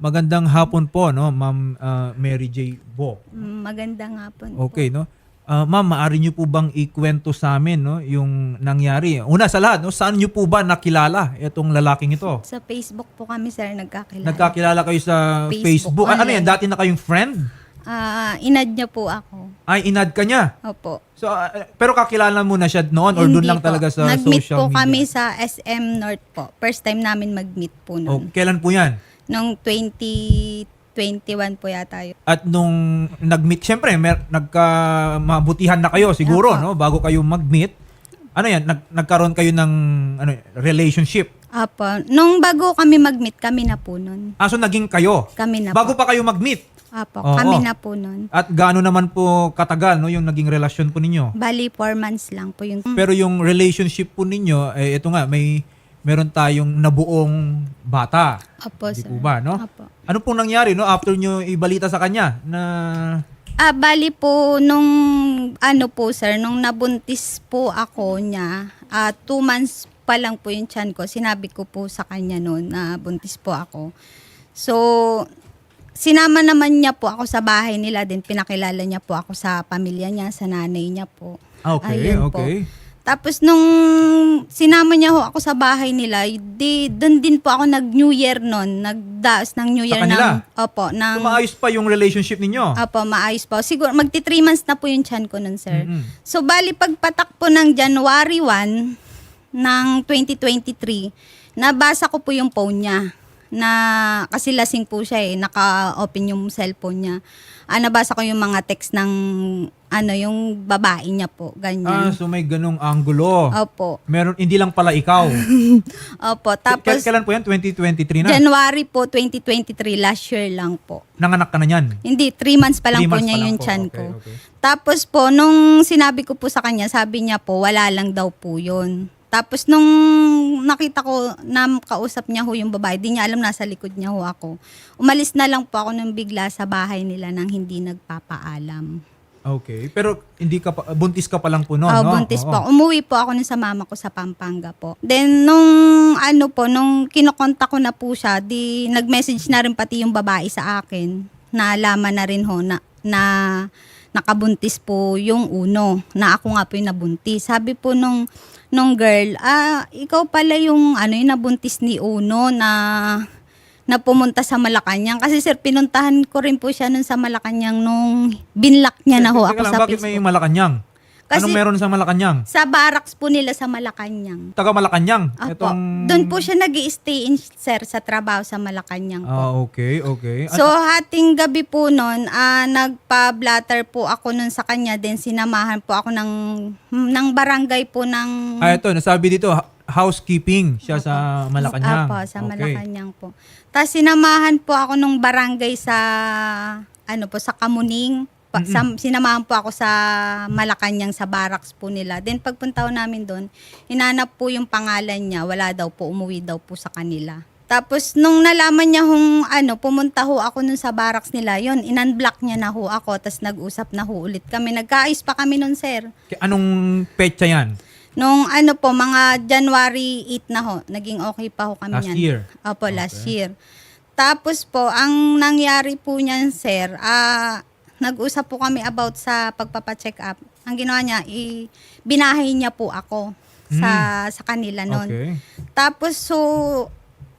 Magandang hapon po, no, Ma'am ah, Mary J. Bo. Magandang hapon. Okay, no? Ah, ma'am, maaari niyo po bang ikwento sa amin, no, yung nangyari? Una sa lahat, no, saan niyo po ba nakilala itong lalaking ito? Sa Facebook po kami, sir, nagkakilala. Nagkakilala kayo sa Facebook. Facebook, Ano online. yan? Dati na kayong friend? Ah, inad niya po ako. Ay, inad ka niya. Opo. So, ah, pero kakilala mo na siya noon or doon lang po. talaga sa Nag-meet social po media? kami sa SM North po. First time namin mag-meet po Oh, noon. kailan po yan? Noong 2021 po yata yun. At nung nag-meet, syempre, mer- nagka mabutihan na kayo siguro, Apo. no? Bago kayo mag-meet. Ano yan? Nag- nagkaroon kayo ng ano, relationship. Apo. Nung bago kami mag-meet, kami na po noon. Ah, so naging kayo. Kami na Bago po. pa kayo mag-meet. Apo, Oo. kami na po noon. At gaano naman po katagal, no? Yung naging relasyon po ninyo. Bali, 4 months lang po yung... Pero yung relationship po ninyo, eh, ito nga, may meron tayong nabuong bata. Apo, Di sir. po ba, no? Apo. Ano pong nangyari, no? After nyo ibalita sa kanya na... Ah, bali po nung ano po sir, nung nabuntis po ako niya, ah two months pa lang po yung tiyan ko. Sinabi ko po sa kanya noon na buntis po ako. So, sinama naman niya po ako sa bahay nila din. Pinakilala niya po ako sa pamilya niya, sa nanay niya po. Ah, Okay, Ayun po. okay. Tapos nung sinama niya ho ako sa bahay nila, di doon din po ako nag-New Year noon, nagdaos ng New Sa Year kanila? ng Opo, ng So, maayos pa yung relationship ninyo. Opo, maayos po. Siguro, magti 3 months na po yung chan ko nun, sir. Mm-mm. So, bali, pagpatak po ng January 1 ng 2023, nabasa ko po yung phone niya na kasi lasing po siya eh, naka-open yung cellphone niya. Ah, nabasa ko yung mga text ng ano, yung babae niya po, Ah, ganyan. so may ganong angulo. Opo. Meron, hindi lang pala ikaw. Opo, K- tapos kailan po yan? 2023 na? January po 2023, last year lang po. Nanganak ka na yan? Hindi, 3 months pa lang Three po months niya pa lang yung po. chan Okay, ko. okay. Tapos po, nung sinabi ko po sa kanya, sabi niya po, wala lang daw po yun. Tapos nung nakita ko na kausap niya ho yung babae, di niya alam nasa likod niya ho ako. Umalis na lang po ako nung bigla sa bahay nila nang hindi nagpapaalam. Okay. Pero hindi ka pa, buntis ka pa lang po noon, Oh, no? buntis Oo. po. Umuwi po ako nun sa mama ko sa Pampanga po. Then, nung ano po, nung kinokontak ko na po siya, di nag-message na rin pati yung babae sa akin. Naalaman na rin ho na, na nakabuntis po yung uno. Na ako nga po yung nabuntis. Sabi po nung, nung girl, ah, ikaw pala yung ano yung nabuntis ni Uno na na pumunta sa Malacanang. Kasi sir, pinuntahan ko rin po siya nun sa Malacanang nung binlock niya na ho ako lang, sa bakit Facebook. may Malacanang? Kasi- Anong meron sa Malacanang? Sa barracks po nila sa Malacanang. Taga Malacanang? Apo. Doon po siya nag stay in sir sa trabaho sa Malacanang po. Ah, okay, okay. So hating gabi po noon, ah, nagpa-blatter po ako nun sa kanya din sinamahan po ako ng ng barangay po ng ah, ito, nasabi dito, housekeeping siya sa Malacanang. Apo, sa Okay. Malacanang po. Tapos sinamahan po ako nung barangay sa ano po sa Kamuning. Pa, sa- sinamahan po ako sa Malacanang sa barracks po nila. Then pagpunta ko namin doon, hinanap po yung pangalan niya. Wala daw po, umuwi daw po sa kanila. Tapos nung nalaman niya hong ano, pumunta ho ako nun sa barracks nila, yon inunblock niya na ho ako, tapos nag-usap na ho ulit kami. Nagkaayos pa kami nun, sir. Anong petsa yan? Nung ano po, mga January 8 na ho, naging okay pa ho kami Last niyan. year? Opo, last year. Tapos po, ang nangyari po niyan, sir, ah, nag-usap po kami about sa pagpapacheck up. Ang ginawa niya, i- binahay niya po ako sa sa kanila noon. Hmm. Okay. Tapos so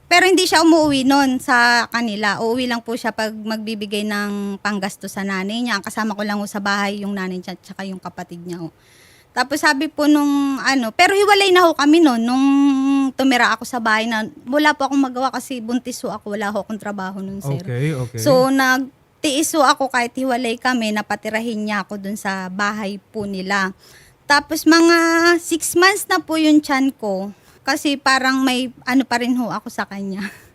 pero hindi siya umuwi noon sa kanila. Uuwi lang po siya pag magbibigay ng panggasto sa nanay niya. Ang kasama ko lang ho sa bahay yung nanay niya at saka yung kapatid niya ho. Tapos sabi po nung ano, pero hiwalay na ho kami noon nung tumira ako sa bahay na wala po akong magawa kasi buntis ho ako, wala ho akong trabaho noon, sir. Okay, okay. So nagtiis ho ako kahit hiwalay kami, napatirahin niya ako dun sa bahay po nila. Tapos mga six months na po yung chan ko kasi parang may ano pa rin ho ako sa kanya.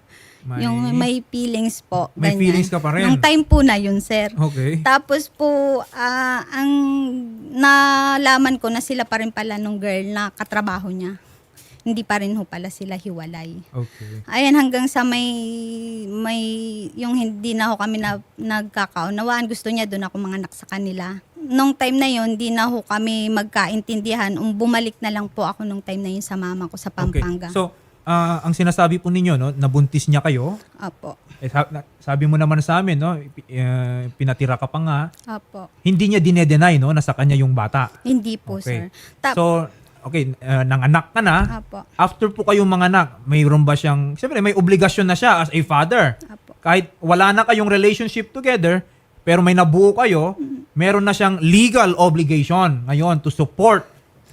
May- Yung may feelings po. May ganyan. feelings ka pa rin? Nung time po na yun, sir. Okay. Tapos po, ah, ang nalaman ko na sila pa rin pala nung girl na katrabaho niya. Hindi pa rin ho pala sila hiwalay. Okay. Ayan, hanggang sa may, may, yung hindi na ho kami na, nagkakaunawaan, gusto niya doon ako mga anak sa kanila. Nung time na yun, di na ho kami magkaintindihan. Um, bumalik na lang po ako nung time na yun sa mama ko sa Okay. Pampanga. So, ah, ang sinasabi po ninyo, no, nabuntis niya kayo. Opo. Eh, sabi mo naman sa amin, no, eh, pinatira ka pa nga, Opo. hindi niya dinedenay no, na sa kanya yung bata. Hindi po, Okay. sir. Tap- So, okay, uh, nanganak ka na. Apo. After po kayong manganak, mayroon ba siyang, siyempre may obligasyon na siya as a father. Apo. Kahit wala na kayong relationship together, pero may nabuo kayo, meron na siyang legal obligation ngayon to support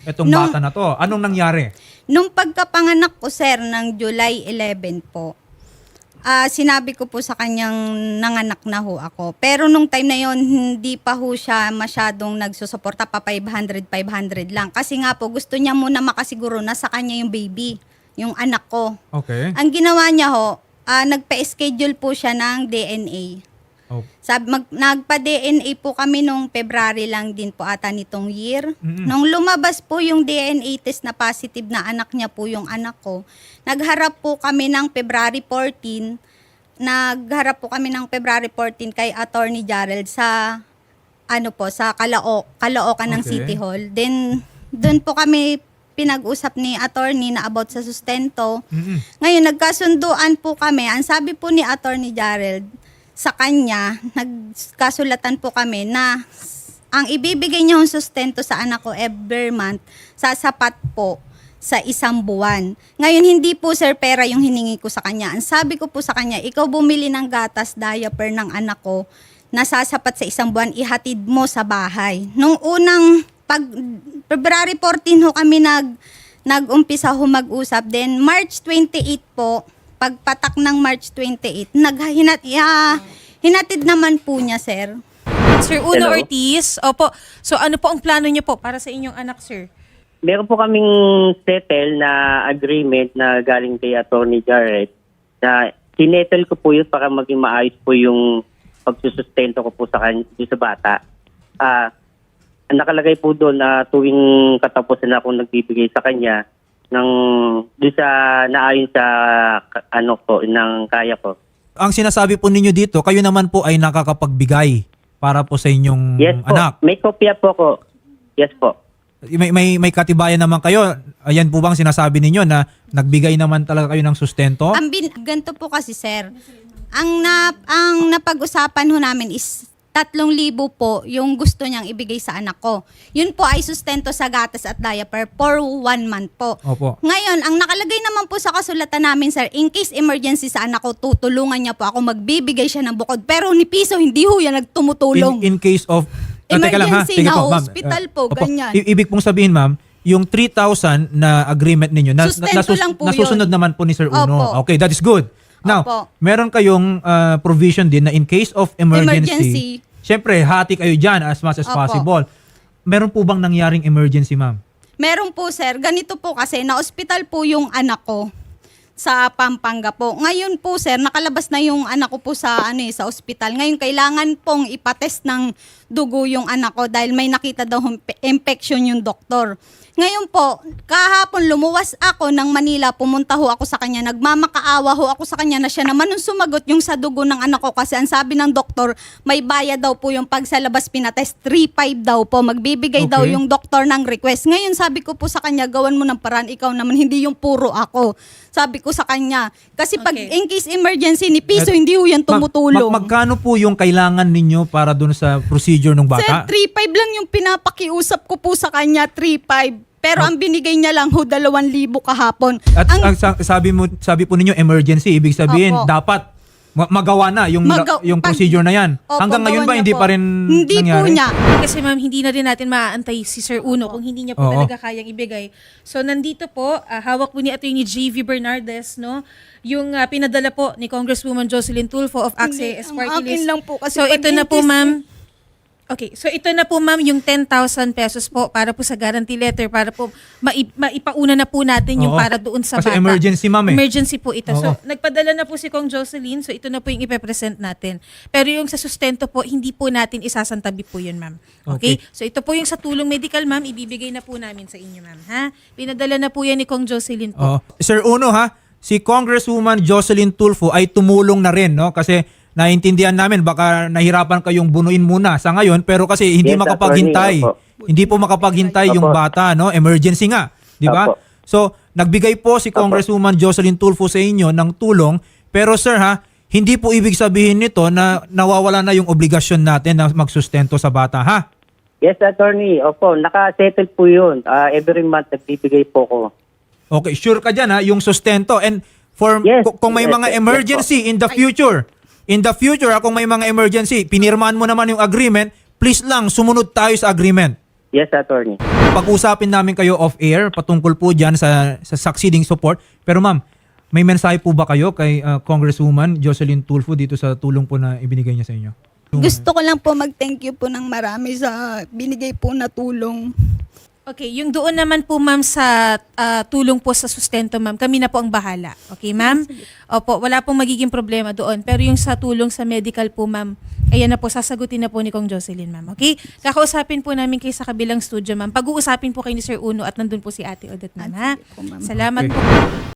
itong Nung- bata na to. Anong nangyari? Nung pagkapanganak ko, sir, ng July 11 po, ah sinabi ko po sa kanyang nanganak na ho ako. Pero nung time na yon hindi pa ho siya masyadong nagsusuporta pa 500-500 lang. Kasi nga po, gusto niya muna makasiguro na sa kanya yung baby, yung anak ko. Okay. Ang ginawa niya ho, ah nagpa-schedule po siya ng DNA. Oh. Sabi, mag, nagpa-DNA po kami nung February lang din po ata nitong year. Mm-mm. Nung lumabas po yung DNA test na positive na anak niya po yung anak ko, nagharap po kami ng February 14, nagharap po kami ng February 14 kay Attorney Jarrell sa ano po, sa Kalao, Caloocan ng Okay. City Hall. Then, doon po kami pinag-usap ni attorney na about sa sustento. Mm-mm. Ngayon, nagkasunduan po kami. Ang sabi po ni Attorney Jarrell, sa kanya, nagkasulatan po kami na ang ibibigay niya yung sustento sa anak ko every month, sasapat po sa isang buwan. Ngayon, hindi po sir pera yung hiningi ko sa kanya. Ang sabi ko po sa kanya, ikaw bumili ng gatas, diaper ng anak ko, nasasapat sa isang buwan, ihatid mo sa bahay. Nung unang, pag February 14 ho kami nag, nag-umpisa ho mag-usap. Then, March 28 po, pagpatak ng March 28, naghinat, ya, hinatid naman po niya, sir. Sir Uno Hello. Ortiz, opo. So ano po ang plano niyo po para sa inyong anak, sir? Meron po kaming settle na agreement na galing kay Attorney Jarrett na sinettle ko po yun para maging maayos po yung pagsusustento ko po sa, kan- sa bata. Ah, nakalagay po doon na tuwing katapusan na akong nagbibigay sa kanya ng doon sa naayon sa ka- ano po ng kaya ko. Ang sinasabi po ninyo dito, kayo naman po ay nakakapagbigay para po sa inyong Yes po. anak. May kopya po ko. Yes po. May, may, may katibayan naman kayo. Ayan po bang sinasabi ninyo na nagbigay naman talaga kayo ng sustento? Ang bin, ganito po kasi, sir. Ang, na, ang napag-usapan ho namin is 3,000 po yung gusto niyang ibigay sa anak ko. Yun po ay sustento sa gatas at diaper for one month po. Opo. Ngayon, ang nakalagay naman po sa kasulatan namin, sir, in case emergency sa anak ko, tutulungan niya po ako, magbibigay siya ng bukod. Pero ni Piso, hindi ho yan nagtumutulong. In, in case of... Ah, teka lang, ha? Emergency Sige na po, ma'am. hospital Ah, po, opo. ganyan. I- ibig pong sabihin, ma'am, yung 3,000 na agreement ninyo, na, Sustento lang po nasusunod yun. naman po ni Sir Uno. Opo. Okay, that is good. Now, Opo. meron kayong ah, provision din na in case of emergency, Emergency. syempre, hati kayo dyan as much as Opo. possible. Meron po bang nangyaring emergency, ma'am? Meron po sir, ganito po kasi na-hospital po yung anak ko sa Pampanga po. Ngayon po sir, nakalabas na yung anak ko po sa ano eh, sa ospital. Ngayon kailangan pong ipatest ng dugo yung anak ko dahil may nakita daw infection yung doktor. Ngayon po, kahapon lumuwas ako ng Manila, pumunta ho ako sa kanya, nagmamakaawa ho ako sa kanya na siya naman nung sumagot yung sa dugo ng anak ko kasi ang sabi ng doktor, may bayad daw po yung pag sa labas pinatest, 3.5 daw po, magbibigay daw Okay. yung doktor ng request. Ngayon sabi ko po sa kanya, gawan mo ng paraan, ikaw naman, hindi yung puro ako. Sabi ko sa kanya, kasi pag Okay. in case emergency ni Piso, At- hindi ho yan tumutulong. mag- magkano po yung kailangan ninyo para dun sa procedure ng Sir, bata? 3.5 lang yung pinapakiusap ko po sa kanya, 3.5. Pero Oh. ang binigay niya lang ho, 2,000 kahapon. At ang, ang sa- sabi mo sabi po ninyo emergency, ibig sabihin Opo. dapat ma- magawa na yung Magaw- yung pag- procedure na yan. Opo, Hanggang ngayon ba niya hindi po. pa rin Hindi nangyari? po niya. Kasi ma'am, hindi na rin natin maaantay si Sir Uno kung hindi niya po Oo. talaga kayang ibigay. So nandito po, ah, hawak po ni Atty. JV Bernardes, no? Yung ah, pinadala po ni Congresswoman Jocelyn Tulfo of AXE Hindi, as ang party akin list. lang po kasi so ito na po in case- ma'am. Okay, so ito na po ma'am yung 10,000 pesos po para po sa guarantee letter para po mai- maipauna na po natin yung Oo. para doon sa Kasi bata. emergency, ma'am, eh. Emergency po ito. So Oo. nagpadala na po si Kong Jocelyn, so ito na po yung ipepresent natin. Pero yung sa sustento po, hindi po natin isasantabi po yun, ma'am. Okay. Okay? So ito po yung sa tulong medical, ma'am, ibibigay na po namin sa inyo, ma'am. Ha? Pinadala na po yan ni Kong Jocelyn Oo. po. Sir Uno ha, si Congresswoman Jocelyn Tulfo ay tumulong na rin no kasi naintindihan namin baka nahirapan kayong bunuin muna sa ngayon pero kasi hindi Yes, makapaghintay. attorney. Hindi po makapaghintay yung Opo. bata no, emergency nga, di ba? So, nagbigay po si. Congresswoman Jocelyn Tulfo sa inyo ng tulong pero sir ha, hindi po ibig sabihin nito na nawawala na yung obligasyon natin na magsustento sa bata, ha? Yes, attorney. Opo, naka-settle po yun. Ah, every month, nagbibigay po ko. Okay, sure ka dyan ha, yung sustento. And for Yes, kung- may yes, mga yes, emergency in the future, in the future ha, kung may mga emergency, pinirmahan mo naman yung agreement, please lang, sumunod tayo sa agreement. Yes, attorney. Pag-usapin namin kayo off-air patungkol po dyan sa, sa succeeding support. Pero ma'am, may mensahe po ba kayo kay uh, Congresswoman Jocelyn Tulfo dito sa tulong po na ibinigay niya sa inyo? Gusto ko lang po mag-thank you po ng marami sa binigay po na tulong. Okay, yung doon naman po ma'am sa ah, tulong po sa sustento ma'am, kami na po ang bahala. Okay ma'am? Opo, wala pong magiging problema doon. Pero yung sa tulong sa medical po ma'am, ayan na po, sasagutin na po ni Kong Jocelyn ma'am. Okay? Kakausapin po namin kayo sa kabilang studio ma'am. Pag-uusapin po kayo ni Sir Uno at nandun po si Ate Odette ma'am ha? Salamat Okay. po.